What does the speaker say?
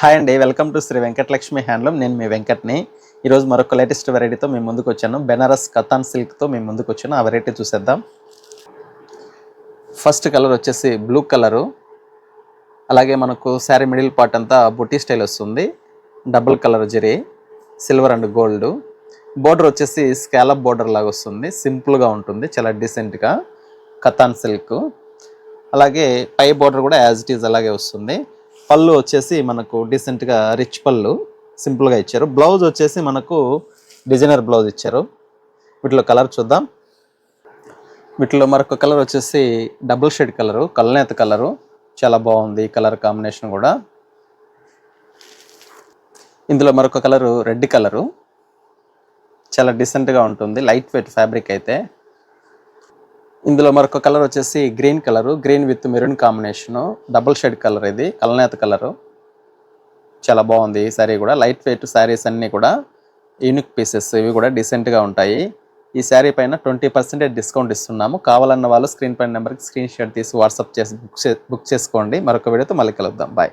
Hi అండి welcome to Shri Venkatalakshmi handloom. నేను మీ వెంకట్ని. ఈరోజు మరొక లేటెస్ట్ వెరైటీతో మేము ముందుకు వచ్చాను. బెనారస్ కథాన్ సిల్క్తో మేము ముందుకు వచ్చాను. ఆ వెరైటీ చూసేద్దాం. ఫస్ట్ కలర్ వచ్చేసి బ్లూ కలరు. అలాగే మనకు శారీ మిడిల్ పార్ట్ అంతా బొటీ స్టైల్ వస్తుంది. Double colour zari silver and gold. Border వచ్చేసి స్కాలప్ బోర్డర్ లాగా వస్తుంది. సింపుల్గా ఉంటుంది చాలా డీసెంట్గా కథాన్ సిల్క్. అలాగే పై బోర్డర్ కూడా యాజ్ ఇట్ ఈజ్ అలాగే వస్తుంది. పళ్ళు వచ్చేసి మనకు డీసెంట్గా రిచ్ పళ్ళు సింపుల్గా ఇచ్చారు. బ్లౌజ్ వచ్చేసి మనకు డిజైనర్ బ్లౌజ్ ఇచ్చారు. వీటిలో కలర్ చూద్దాం. వీటిలో మరొక కలర్ వచ్చేసి డబుల్ షేడ్ కలరు కల్నేత కలరు చాలా బాగుంది కలర్ కాంబినేషన్ కూడా. ఇందులో మరొక కలరు రెడ్ కలరు చాలా డిసెంట్గా ఉంటుంది. లైట్ వెయిట్ ఫ్యాబ్రిక్ అయితే. ఇందులో మరొక కలర్ వచ్చేసి green colour green with maroon combination double shade colour ఇది కలనేత కలరు. చాలా బాగుంది ఈ శారీ కూడా. లైట్ వెయిట్ శారీస్ అన్నీ కూడా యూనిక్ పీసెస్ ఇవి కూడా డీసెంట్గా ఉంటాయి. ఈ శారీ పైన ట్వంటీ పర్సెంటేజ్ డిస్కౌంట్ ఇస్తున్నాము. కావాలన్న వాళ్ళు స్క్రీన్ పైన నెంబర్కి స్క్రీన్ షాట్ తీసి వాట్సాప్ చేసి బుక్ చే బుక్ చేసుకోండి. మరొక వీడియోతో మళ్ళీ కలుద్దాం. బాయ్